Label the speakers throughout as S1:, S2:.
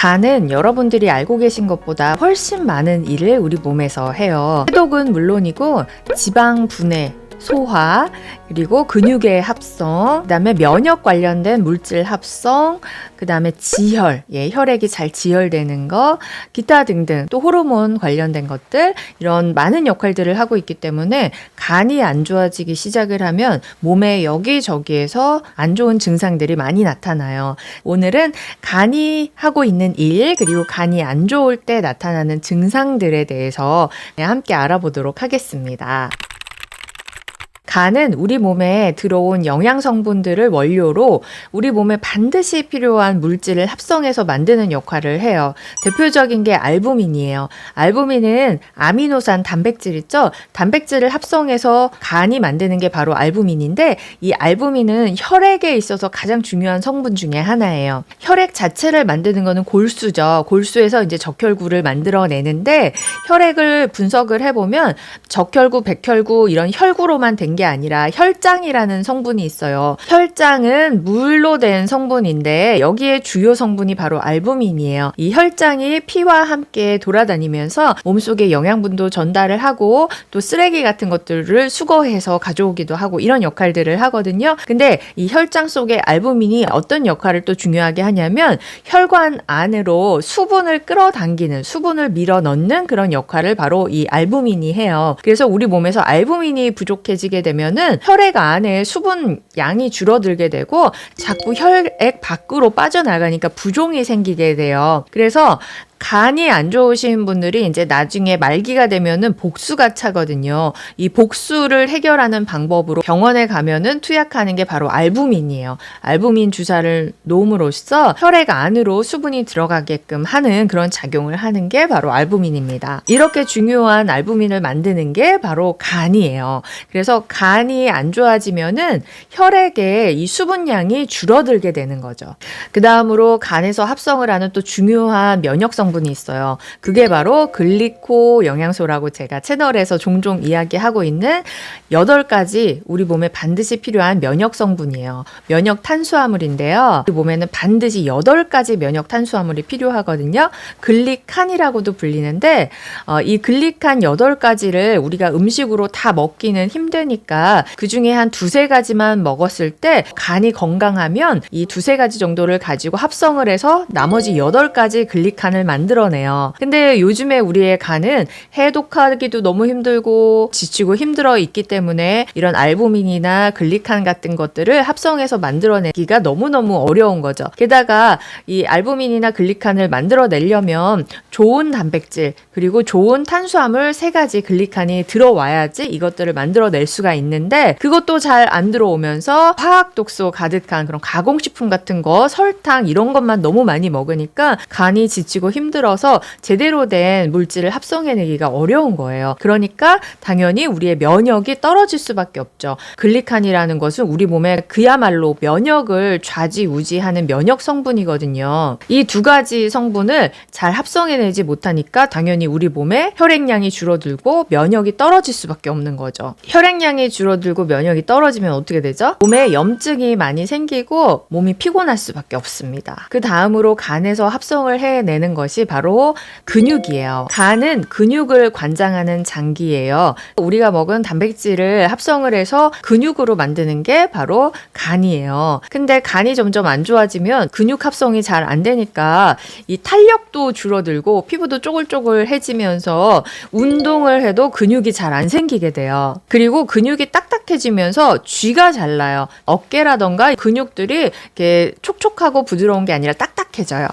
S1: 간은 여러분들이 알고 계신 것보다 훨씬 많은 일을 우리 몸에서 해요. 해독은 물론이고 지방 분해, 소화, 그리고 근육의 합성, 그다음에 면역 관련된 물질 합성, 그다음에 지혈, 예, 혈액이 잘 지혈되는 거, 기타 등등 또 호르몬 관련된 것들 이런 많은 역할들을 하고 있기 때문에 간이 안 좋아지기 시작을 하면 몸의 여기저기에서 안 좋은 증상들이 많이 나타나요. 오늘은 간이 하고 있는 일 그리고 간이 안 좋을 때 나타나는 증상들에 대해서 네, 함께 알아보도록 하겠습니다. 간은 우리 몸에 들어온 영양 성분들을 원료로 우리 몸에 반드시 필요한 물질을 합성해서 만드는 역할을 해요. 대표적인 게 알부민이에요. 알부민은 아미노산 단백질 있죠? 단백질을 합성해서 간이 만드는 게 바로 알부민인데 이 알부민은 혈액에 있어서 가장 중요한 성분 중에 하나예요. 혈액 자체를 만드는 거는 골수죠. 골수에서 이제 적혈구를 만들어내는데 혈액을 분석을 해보면 적혈구, 백혈구 이런 혈구로만 된 게 아니라 혈장이라는 성분이 있어요. 혈장은 물로 된 성분인데 여기에 주요 성분이 바로 알부민이에요. 이 혈장이 피와 함께 돌아다니면서 몸속에 영양분도 전달을 하고 또 쓰레기 같은 것들을 수거해서 가져오기도 하고 이런 역할들을 하거든요. 근데 이 혈장 속에 알부민이 어떤 역할을 또 중요하게 하냐면 혈관 안으로 수분을 끌어당기는 수분을 밀어 넣는 그런 역할을 바로 이 알부민이 해요. 그래서 우리 몸에서 알부민이 부족해지게 되면 은 혈액 안에 수분 양이 줄어들게 되고 자꾸 혈액 밖으로 빠져나가니까 부종이 생기게 돼요. 그래서 간이 안 좋으신 분들이 이제 나중에 말기가 되면은 복수가 차거든요. 이 복수를 해결하는 방법으로 병원에 가면은 투약하는 게 바로 알부민이에요. 알부민 주사를 놓음으로써 혈액 안으로 수분이 들어가게끔 하는 그런 작용을 하는 게 바로 알부민입니다. 이렇게 중요한 알부민을 만드는 게 바로 간이에요. 그래서 간이 안 좋아지면은 혈액에 이 수분량이 줄어들게 되는 거죠. 그 다음으로 간에서 합성을 하는 또 중요한 면역 성 분이 있어요. 그게 바로 글리코 영양소라고 제가 채널에서 종종 이야기하고 있는 여덟 가지 우리 몸에 반드시 필요한 면역 성분이에요. 면역 탄수화물인데요. 우리 몸에는 반드시 여덟 가지 면역 탄수화물이 필요하거든요. 글리칸이라고도 불리는데 어, 이 글리칸 여덟 가지를 우리가 음식으로 다 먹기는 힘드니까 그 중에 한 두세 가지만 먹었을 때 간이 건강하면 이 두세 가지 정도를 가지고 합성을 해서 나머지 여덟 가지 글리칸을 만들 어내요. 근데 요즘에 우리의 간은 해독하기도 너무 힘들고 지치고 힘들어 있기 때문에 이런 알부민이나 글리칸 같은 것들을 합성해서 만들어내기가 너무너무 어려운 거죠. 게다가 이 알부민이나 글리칸을 만들어내려면 좋은 단백질 그리고 좋은 탄수화물 세 가지 글리칸이 들어와야지 이것들을 만들어낼 수가 있는데 그것도 잘 안 들어오면서 화학 독소 가득한 그런 가공식품 같은 거 설탕 이런 것만 너무 많이 먹으니까 간이 지치고 힘들어 서 제대로 된 물질을 합성해내기가 어려운 거예요. 그러니까 당연히 우리의 면역이 떨어질 수밖에 없죠. 글리칸이라는 것은 우리 몸에 그야말로 면역을 좌지우지하는 면역 성분이거든요. 이 두 가지 성분을 잘 합성해내지 못하니까 당연히 우리 몸에 혈액량이 줄어들고 면역이 떨어질 수밖에 없는 거죠. 혈액량이 줄어들고 면역이 떨어지면 어떻게 되죠? 몸에 염증이 많이 생기고 몸이 피곤할 수밖에 없습니다. 그 다음으로 간에서 합성을 해내는 것이 바로 근육이에요. 간은 근육을 관장하는 장기예요. 우리가 먹은 단백질을 합성을 해서 근육으로 만드는 게 바로 간이에요. 근데 간이 점점 안 좋아지면 근육 합성이 잘 안 되니까 이 탄력도 줄어들고 피부도 쪼글쪼글해지면서 운동을 해도 근육이 잘 안 생기게 돼요. 그리고 근육이 딱딱해지면서 쥐가 잘 나요. 어깨라던가 근육들이 이렇게 촉촉하고 부드러운 게 아니라 딱딱 해져요.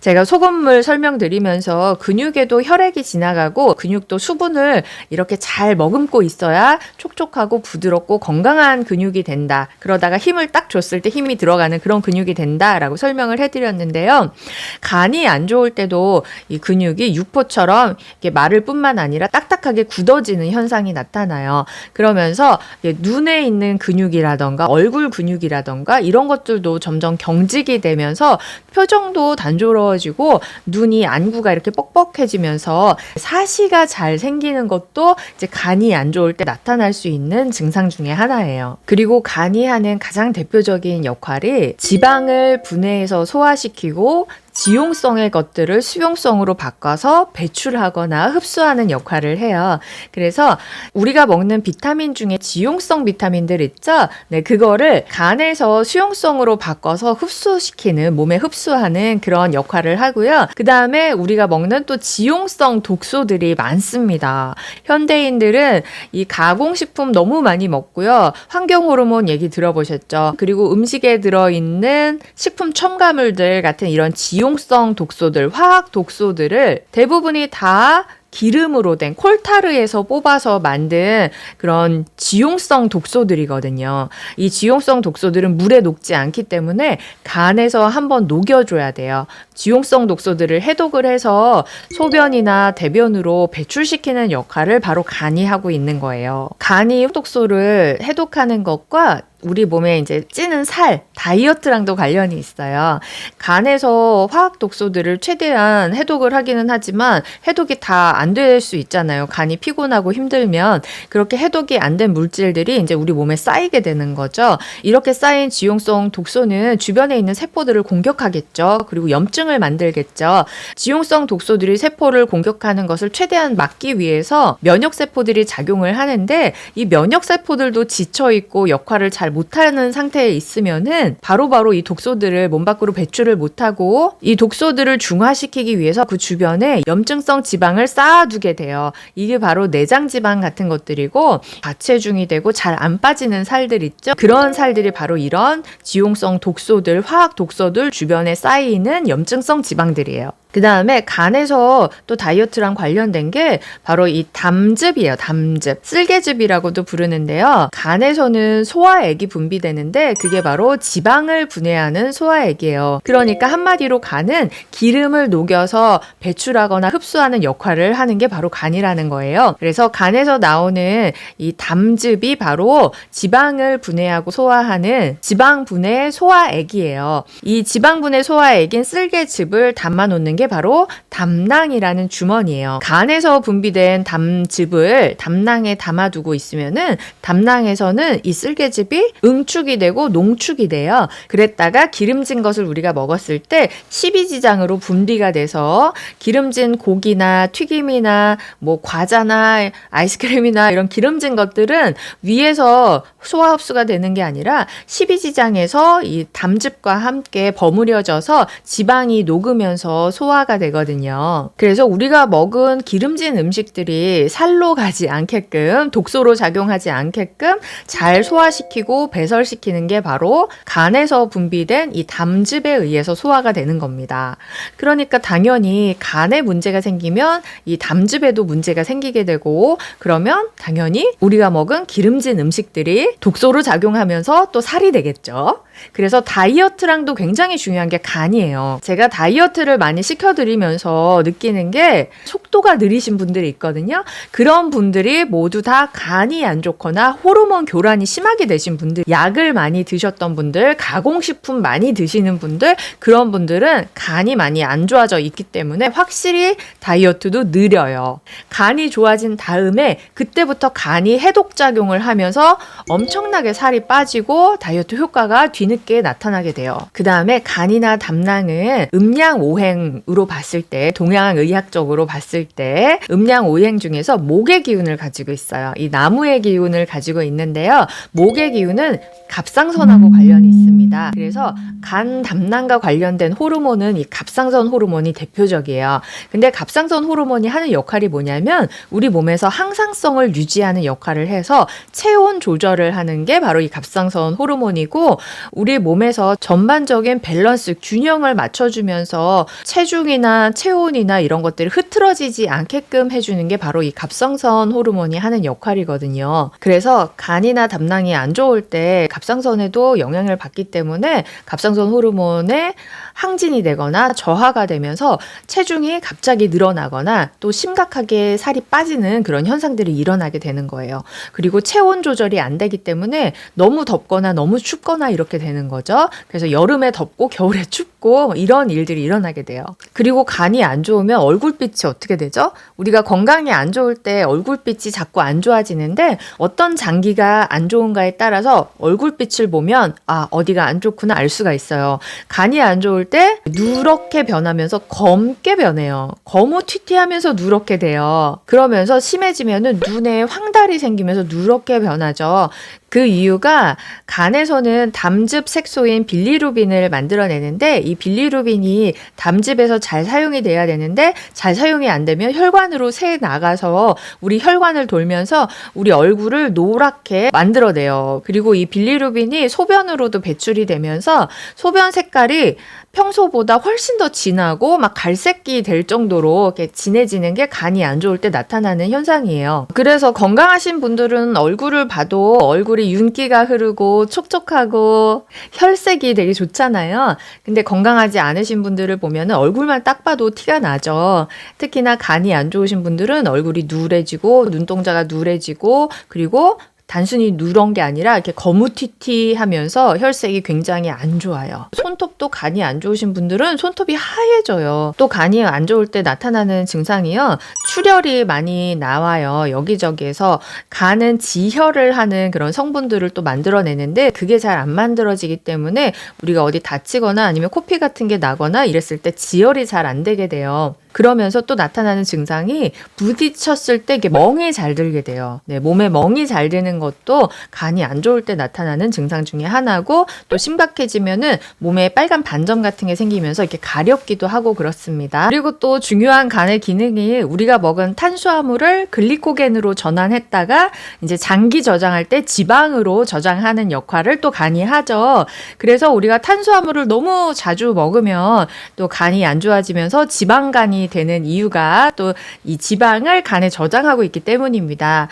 S1: 제가 소금물 설명드리면서 근육에도 혈액이 지나가고 근육도 수분을 이렇게 잘 머금고 있어야 촉촉하고 부드럽고 건강한 근육이 된다. 그러다가 힘을 딱 줬을 때 힘이 들어가는 그런 근육이 된다라고 설명을 해드렸는데요. 간이 안 좋을 때도 이 근육이 육포처럼 이렇게 마를 뿐만 아니라 딱딱하게 굳어지는 현상이 나타나요. 그러면서 눈에 있는 근육이라던가 얼굴 근육이라던가 이런 것들도 점점 경직이 되면서 표정 도 단조로워지고 눈이 안구가 이렇게 뻑뻑해지면서 사시가 잘 생기는 것도 이제 간이 안 좋을 때 나타날 수 있는 증상 중에 하나예요. 그리고 간이 하는 가장 대표적인 역할이 지방을 분해해서 소화시키고 지용성의 것들을 수용성으로 바꿔서 배출하거나 흡수하는 역할을 해요. 그래서 우리가 먹는 비타민 중에 지용성 비타민들 있죠? 네, 그거를 간에서 수용성으로 바꿔서 흡수시키는, 몸에 흡수하는 그런 역할을 하고요. 그 다음에 우리가 먹는 또 지용성 독소들이 많습니다. 현대인들은 이 가공식품 너무 많이 먹고요. 환경 호르몬 얘기 들어보셨죠? 그리고 음식에 들어 있는 식품 첨가물들 같은 이런 지용 성 독소들, 화학 독소들을 대부분이 다 기름으로 된 콜타르에서 뽑아서 만든 그런 지용성 독소들이거든요. 이 지용성 독소들은 물에 녹지 않기 때문에 간에서 한번 녹여줘야 돼요. 지용성 독소들을 해독을 해서 소변이나 대변으로 배출시키는 역할을 바로 간이 하고 있는 거예요. 간이 독소를 해독하는 것과 우리 몸에 이제 찌는 살, 다이어트랑도 관련이 있어요. 간에서 화학 독소들을 최대한 해독을 하기는 하지만 해독이 다 안 될 수 있잖아요. 간이 피곤하고 힘들면 그렇게 해독이 안 된 물질들이 이제 우리 몸에 쌓이게 되는 거죠. 이렇게 쌓인 지용성 독소는 주변에 있는 세포들을 공격하겠죠. 그리고 염증을 만들겠죠. 지용성 독소들이 세포를 공격하는 것을 최대한 막기 위해서 면역 세포들이 작용을 하는데 이 면역 세포들도 지쳐 있고 역할을 잘 못하는 상태에 있으면은 바로 바로 이 독소들을 몸 밖으로 배출을 못하고 이 독소들을 중화시키기 위해서 그 주변에 염증성 지방을 쌓아두게 돼요. 이게 바로 내장 지방 같은 것들이고 과체중이 되고 잘 안 빠지는 살들 있죠. 그런 살들이 바로 이런 지용성 독소들, 화학 독소들 주변에 쌓이는 염증성 지방들이에요. 그 다음에 간에서 또 다이어트랑 관련된 게 바로 이 담즙이에요. 담즙. 쓸개즙이라고도 부르는데요. 간에서는 소화액이 분비되는데 그게 바로 지방을 분해하는 소화액이에요. 그러니까 한마디로 간은 기름을 녹여서 배출하거나 흡수하는 역할을 하는 게 바로 간이라는 거예요. 그래서 간에서 나오는 이 담즙이 바로 지방을 분해하고 소화하는 지방 분해 소화액이에요. 이 지방 분해 소화액인 쓸개즙을 담아 놓는 게 바로 담낭이라는 주머니예요. 간에서 분비된 담즙을 담낭에 담아두고 있으면은 담낭에서는 이 쓸개즙이 응축이 되고 농축이 돼요. 그랬다가 기름진 것을 우리가 먹었을 때 십이지장으로 분비가 돼서 기름진 고기나 튀김이나 뭐 과자나 아이스크림이나 이런 기름진 것들은 위에서 소화 흡수가 되는 게 아니라 십이지장에서 이 담즙과 함께 버무려져서 지방이 녹으면서 소화 가 되거든요. 그래서 우리가 먹은 기름진 음식들이 살로 가지 않게끔 독소로 작용하지 않게끔 잘 소화시키고 배설시키는 게 바로 간에서 분비된 이 담즙에 의해서 소화가 되는 겁니다. 그러니까 당연히 간에 문제가 생기면 이 담즙에도 문제가 생기게 되고 그러면 당연히 우리가 먹은 기름진 음식들이 독소로 작용하면서 또 살이 되겠죠. 그래서 다이어트랑도 굉장히 중요한 게 간이에요. 제가 다이어트를 많이 시켜드리면서 느끼는 게 속도가 느리신 분들이 있거든요. 그런 분들이 모두 다 간이 안 좋거나 호르몬 교란이 심하게 되신 분들, 약을 많이 드셨던 분들, 가공식품 많이 드시는 분들, 그런 분들은 간이 많이 안 좋아져 있기 때문에 확실히 다이어트도 느려요. 간이 좋아진 다음에 그때부터 간이 해독작용을 하면서 엄청나게 살이 빠지고 다이어트 효과가 뒤 늦게 나타나게 돼요. 그 다음에 간이나 담낭은 음양 오행으로 봤을 때, 동양 의학적으로 봤을 때, 음양 오행 중에서 목의 기운을 가지고 있어요. 이 나무의 기운을 가지고 있는데요. 목의 기운은 갑상선하고 관련이 있습니다. 그래서 간 담낭과 관련된 호르몬은 이 갑상선 호르몬이 대표적이에요. 근데 갑상선 호르몬이 하는 역할이 뭐냐면 우리 몸에서 항상성을 유지하는 역할을 해서 체온 조절을 하는 게 바로 이 갑상선 호르몬이고 우리 몸에서 전반적인 밸런스 균형을 맞춰주면서 체중이나 체온이나 이런 것들이 흐트러지지 않게끔 해주는 게 바로 이 갑상선 호르몬이 하는 역할이거든요. 그래서 간이나 담낭이 안 좋을 때 갑상선에도 영향을 받기 때문에 갑상선 호르몬의 항진이 되거나 저하가 되면서 체중이 갑자기 늘어나거나 또 심각하게 살이 빠지는 그런 현상들이 일어나게 되는 거예요. 그리고 체온 조절이 안 되기 때문에 너무 덥거나 너무 춥거나 이렇게 되는 거죠. 그래서 여름에 덥고 겨울에 춥고 붓고 뭐 이런 일들이 일어나게 돼요. 그리고 간이 안 좋으면 얼굴빛이 어떻게 되죠? 우리가 건강이 안 좋을 때 얼굴빛이 자꾸 안 좋아지는데 어떤 장기가 안 좋은가에 따라서 얼굴빛을 보면 아 어디가 안 좋구나 알 수가 있어요. 간이 안 좋을 때 누렇게 변하면서 검게 변해요. 거무튀튀하면서 누렇게 돼요. 그러면서 심해지면은 눈에 황달이 생기면서 누렇게 변하죠. 그 이유가 간에서는 담즙 색소인 빌리루빈을 만들어내는데 이 빌리루빈이 담즙에서 잘 사용이 돼야 되는데 잘 사용이 안 되면 혈관으로 새 나가서 우리 혈관을 돌면서 우리 얼굴을 노랗게 만들어내요. 그리고 이 빌리루빈이 소변으로도 배출이 되면서 소변 색깔이 평소보다 훨씬 더 진하고 막 갈색이 될 정도로 이렇게 진해지는 게 간이 안 좋을 때 나타나는 현상이에요. 그래서 건강하신 분들은 얼굴을 봐도 얼굴이 윤기가 흐르고 촉촉하고 혈색이 되게 좋잖아요. 근데 건강 하지 않으신 분들을 보면은 얼굴만 딱 봐도 티가 나죠. 특히나 간이 안 좋으신 분들은 얼굴이 누래지고 눈동자가 누래지고 그리고 단순히 누런 게 아니라 이렇게 거무튀튀하면서 혈색이 굉장히 안 좋아요. 손톱도 간이 안 좋으신 분들은 손톱이 하얘져요. 또 간이 안 좋을 때 나타나는 증상이요. 출혈이 많이 나와요. 여기저기에서 간은 지혈을 하는 그런 성분들을 또 만들어내는데 그게 잘 안 만들어지기 때문에 우리가 어디 다치거나 아니면 코피 같은 게 나거나 이랬을 때 지혈이 잘 안 되게 돼요. 그러면서 또 나타나는 증상이 부딪혔을 때 이게 멍이 잘 들게 돼요. 네, 몸에 멍이 잘 드는 것도 간이 안 좋을 때 나타나는 증상 중에 하나고 또 심각해지면은 몸에 빨간 반점 같은 게 생기면서 이렇게 가렵기도 하고 그렇습니다. 그리고 또 중요한 간의 기능이 우리가 먹은 탄수화물을 글리코겐으로 전환했다가 이제 장기 저장할 때 지방으로 저장하는 역할을 또 간이 하죠. 그래서 우리가 탄수화물을 너무 자주 먹으면 또 간이 안 좋아지면서 지방간이 되는 이유가 또 이 지방을 간에 저장하고 있기 때문입니다.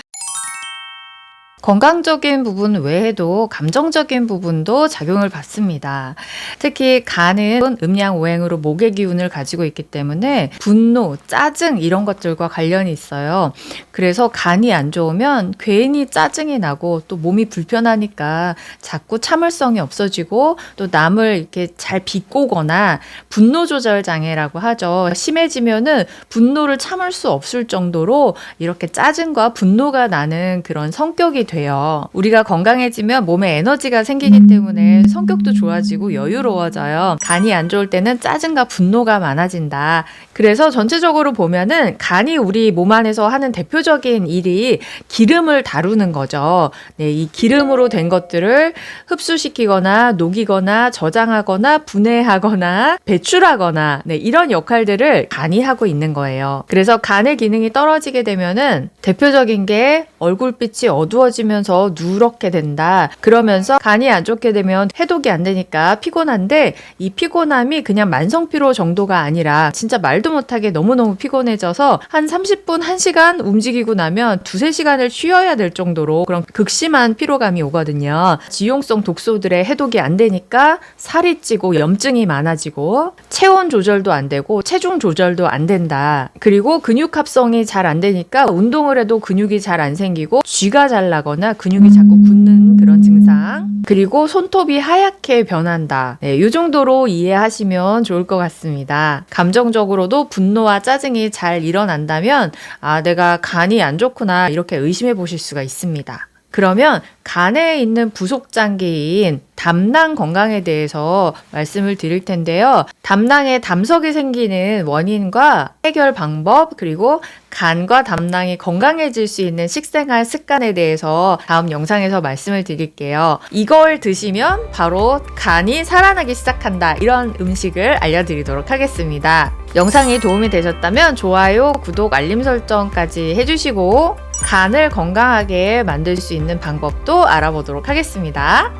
S1: 건강적인 부분 외에도 감정적인 부분도 작용을 받습니다. 특히 간은 음양 오행으로 목의 기운을 가지고 있기 때문에 분노, 짜증 이런 것들과 관련이 있어요. 그래서 간이 안 좋으면 괜히 짜증이 나고 또 몸이 불편하니까 자꾸 참을성이 없어지고 또 남을 이렇게 잘 비꼬거나 분노 조절 장애라고 하죠. 심해지면은 분노를 참을 수 없을 정도로 이렇게 짜증과 분노가 나는 그런 성격이 돼요. 우리가 건강해지면 몸에 에너지가 생기기 때문에 성격도 좋아지고 여유로워져요. 간이 안 좋을 때는 짜증과 분노가 많아진다. 그래서 전체적으로 보면은 간이 우리 몸 안에서 하는 대표적인 일이 기름을 다루는 거죠. 네, 이 기름으로 된 것들을 흡수시키거나 녹이거나 저장하거나 분해하거나 배출하거나 네, 이런 역할들을 간이 하고 있는 거예요. 그래서 간의 기능이 떨어지게 되면은 대표적인 게 얼굴빛이 어두워지 면서 누렇게 된다. 그러면서 간이 안 좋게 되면 해독이 안 되니까 피곤한데 이 피곤함이 그냥 만성 피로 정도가 아니라 진짜 말도 못하게 너무너무 피곤해져서 한 30분, 1시간 움직이고 나면 두세 시간을 쉬어야 될 정도로 그런 극심한 피로감이 오거든요. 지용성 독소들의 해독이 안 되니까 살이 찌고 염증이 많아지고 체온 조절도 안 되고 체중 조절도 안 된다. 그리고 근육 합성이 잘 안 되니까 운동을 해도 근육이 잘 안 생기고 쥐가 잘 나 거나 근육이 자꾸 굳는 그런 증상. 그리고 손톱이 하얗게 변한다. 네, 이 정도로 이해하시면 좋을 것 같습니다. 감정적으로도 분노와 짜증이 잘 일어난다면 아, 내가 간이 안 좋구나 이렇게 의심해 보실 수가 있습니다. 그러면 간에 있는 부속 장기인 담낭 건강에 대해서 말씀을 드릴 텐데요. 담낭에 담석이 생기는 원인과 해결 방법 그리고 간과 담낭이 건강해질 수 있는 식생활 습관에 대해서 다음 영상에서 말씀을 드릴게요. 이걸 드시면 바로 간이 살아나기 시작한다. 이런 음식을 알려드리도록 하겠습니다. 영상이 도움이 되셨다면 좋아요, 구독, 알림 설정까지 해주시고 간을 건강하게 만들 수 있는 방법도 알아보도록 하겠습니다.